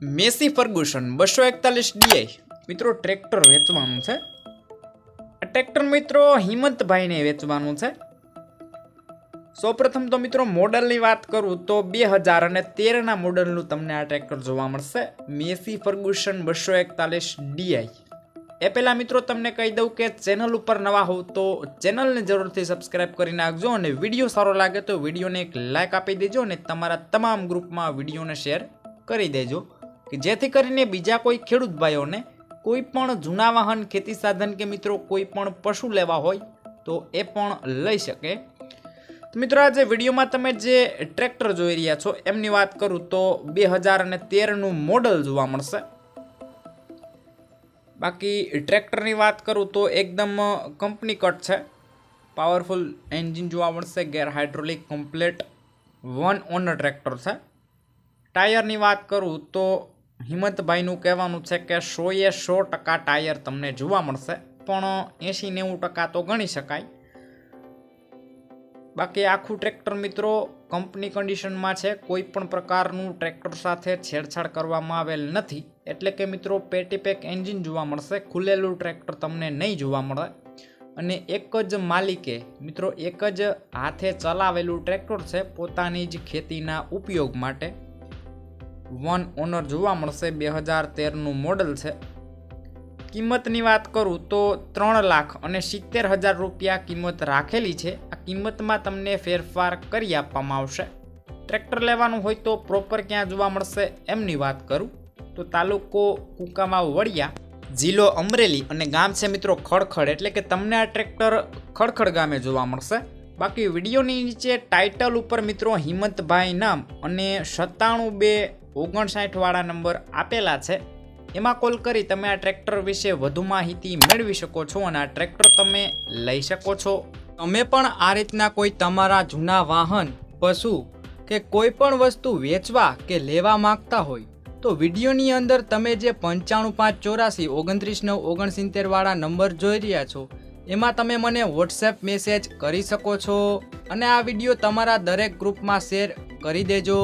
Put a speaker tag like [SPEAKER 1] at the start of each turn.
[SPEAKER 1] Massey Ferguson, બસો એકતાલીસ D I. મિત્રો, ટ્રેક્ટર વેચવાનું છે. આ ટ્રેક્ટર મિત્રો હિંમતભાઈને વેચવાનું છે. સૌપ્રથમ તો મિત્રો મોડલની વાત કરું તો બે હજાર અને તેરના મોડલનું તમને આ ટ્રેક્ટર જોવા મળશે. મેસી ફર્ગુસન, બસો એકતાલીસ ડીઆઈ. એ પહેલાં મિત્રો તમને કહી દઉં કે ચેનલ ઉપર નવા હોવ તો ચેનલને જરૂરથી સબસ્ક્રાઇબ કરી નાખજો અને વીડિયો સારો લાગે તો વિડીયોને એક લાઇક આપી દેજો અને તમારા તમામ ગ્રુપમાં વિડીયોને શેર કરી દેજો. કે જેથી કરીને બીજા કોઈ ખેડૂત ભાઈઓને કોઈ પણ જૂના વાહન, ખેતી સાધન કે મિત્રો કોઈ પણ પશુ લેવા હોય તો એ પણ લઈ શકે. તો મિત્રો આજે વિડીયોમાં તમે જે ટ્રેક્ટર જોઈ રહ્યા છો, એમની વાત કરું તો બે હજાર અને તેરનું મોડલ જોવા મળશે. બાકી ટ્રેક્ટરની વાત કરું તો એકદમ કંપની કટ છે. પાવરફુલ એન્જિન જોવા મળશે, gear hydraulic, complete one owner tractor છે. ટાયરની વાત કરું તો હિંમતભાઈનું કહેવાનું છે કે સોએ સો ટકા ટાયર તમને જોવા મળશે, પણ એંશી નેવું ટકા તો ગણી શકાય. બાકી આખું ટ્રેક્ટર મિત્રો કંપની કન્ડિશનમાં છે કોઈ પણ પ્રકારનું ટ્રેક્ટર સાથે છેડછાડ કરવામાં આવેલ નથી. એટલે કે મિત્રો, પેટીપેક એન્જિન જોવા મળશે, ખુલેલું ટ્રેક્ટર તમને નહીં જોવા મળે. અને એક જ માલિકે, મિત્રો, એક જ હાથે ચલાવેલું ટ્રેક્ટર છે, પોતાની જ ખેતીના ઉપયોગ માટે. વન ઓનર જોવા મળશે બે હજાર તેરનું મોડલ છે. કિંમતની વાત કરું તો ત્રણ લાખ અને સિત્તેર હજાર રૂપિયા કિંમત રાખેલી છે. આ કિંમતમાં તમને ફેરફાર કરી આપવામાં આવશે. ટ્રેક્ટર લેવાનું હોય તો પ્રોપર ક્યાં જોવા મળશે એમની વાત કરું. તો તાલુકો કુકામાં વડિયા, જિલ્લો અમરેલી અને ગામ છે મિત્રો ખડખડ. એટલે કે તમને આ ટ્રેક્ટર ખડખડ ગામે જોવા મળશે. બાકી વિડીયોની નીચે ટાઇટલ ઉપર મિત્રો હિંમતભાઈ નામ અને સત્તાણું બે ઓગણસાઠ વાળા નંબર આપેલા છે. એમાં કોલ કરી તમે આ ટ્રેક્ટર વિશે વધુ માહિતી મેળવી શકો છો અને આ ટ્રેક્ટર તમે લઈ શકો છો. તમે પણ આ રીતના કોઈ તમારા જૂના વાહન, પશુ કે કોઈ પણ વસ્તુ વેચવા કે લેવા માંગતા હોય, તો વિડીયોની અંદર તમે જે પંચાણું પાંચ ચોરાસી ઓગણત્રીસ નવ ઓગણસિત્તેરવાળા નંબર જોઈ રહ્યા છો, એમાં તમે મને વોટ્સએપ મેસેજ કરી શકો છો અને આ વીડિયો તમારા દરેક ગ્રુપમાં શેર કરી દેજો.